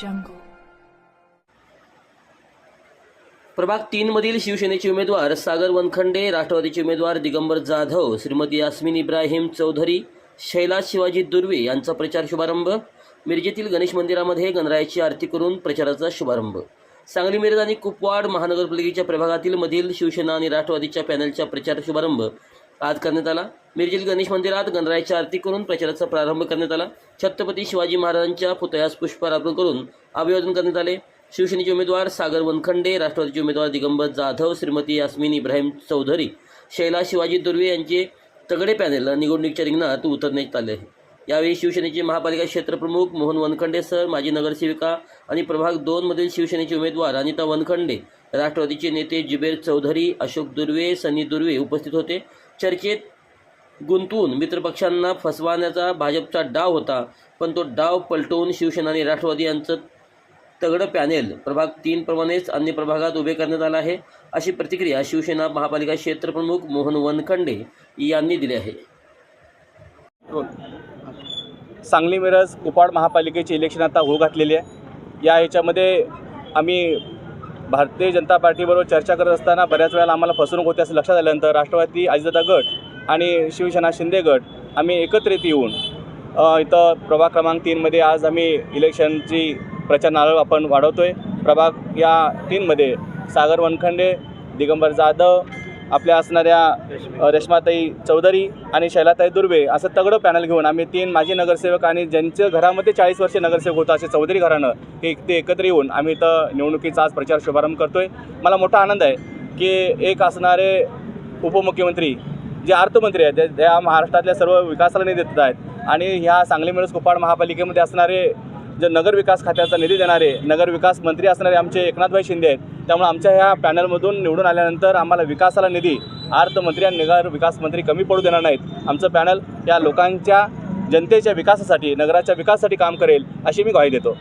jungle. प्रभाग तीन मधील शिवसेनेचे उमेदवार सागर वनखंडे राष्ट्रवादीचे उमेदवार दिगंबर जाधव श्रीमती यास्मिन इब्राहिम चौधरी शैला शिवाजी दुर्वे यांचा प्रचार शुभारंभ मिरजेतील गणेश मंदिरामध्ये गणरायाची आरती करून प्रचाराचा शुभारंभ सांगली मिरज आणि कुपवाड महानगरपालिकेच्या प्रभागातील मधील शिवसेना आणि राष्ट्रवादीच्या पॅनलचा प्रचार शुभारंभ आज करण्यात आला मिरजेल गणेश मंदिरात गणरायाची आरती करून प्रचाराचा प्रारंभ करण्यात आला. छत्रपती शिवाजी महाराजांच्या पुतळ्यास पुष्पहार अर्पण करून अभिवादन करण्यात आले. शिवसेनेचे उमेदवार सागर वनखंडे राष्ट्रवादीचे उमेदवार दिगंबर जाधव श्रीमती यास्मिन इब्राहिम चौधरी शैला शिवाजी दुर्वे यांचे तगडे पॅनेल निवडणुकीच्या रिंगणात उतरण्यात आले. आहे यावेळी शिवसेनेचे महापालिका क्षेत्रप्रमुख मोहन वनखंडे सर माजी नगरसेविका आणि प्रभाग दोनमधील शिवसेनेचे उमेदवार अनिता वनखंडे राष्ट्रवादीचे नेते जुबेर चौधरी अशोक दुर्वे सनी दुर्वे उपस्थित होते. चर्चेत गुंतवून मित्रपक्षांना फसवण्याचा भाजपचा डाव होता पण तो डाव पलटवून शिवसेना आणि राष्ट्रवादी यांचं तगडं पॅनेल प्रभाग तीन प्रमाणेच अन्य प्रभागात उभे करण्यात आलं आहे अशी प्रतिक्रिया शिवसेना महापालिका क्षेत्रप्रमुख मोहन वनखंडे यांनी दिली आहे. सांगली मिरज कुपाड महापालिकेचे इलेक्शन आता होऊ घातलेली आहे. या ह्याच्यामध्ये आम्ही भारतीय जनता पार्टीबरोबर चर्चा करत असताना बऱ्याच वेळेला आम्हाला फसवणूक होते असं लक्षात आल्यानंतर राष्ट्रवादी अजितदादा गट आणि शिवसेना शिंदे गट आम्ही एकत्रित येऊन इथं प्रभाग क्रमांक तीनमध्ये आज आम्ही इलेक्शनची प्रचार नारळ आपण वाढवतो आहे प्रभाग या तीनमध्ये सागर वनखंडे दिगंबर जाधव आपल्या असणाऱ्या रेश्माताई चौधरी आणि शैलाताई दुर्वे असं तगडं पॅनल घेऊन आम्ही तीन माजी नगरसेवक आणि ज्यांच्या घरामध्ये चाळीस वर्षे नगरसेवक होतं असे चौधरी घरानं हे ते एकत्र येऊन आम्ही इथं निवडणुकीचा आज प्रचार शुभारंभ करतो आहे मला मोठा आनंद आहे की एक असणारे उपमुख्यमंत्री जे अर्थमंत्री आहेत ते- त्या महाराष्ट्रातल्या सर्व विकासाला निधी देत आहेत आणि ह्या सांगली मिरज कुपाड महापालिकेमध्ये असणारे जे नगर विकास खात्याचा निधी देणारे नगर विकास मंत्री असणारे आमचे एकनाथभाई शिंदे आहेत त्यामुळे आमच्या ह्या पॅनलमधून निवडून आल्यानंतर आम्हाला विकासाला निधी अर्थमंत्री आणि नगर विकास मंत्री कमी पडू देणार नाहीत. आमचं पॅनल या लोकांच्या जनतेच्या विकासासाठी नगराच्या विकासासाठी काम करेल अशी मी ग्वाही देतो.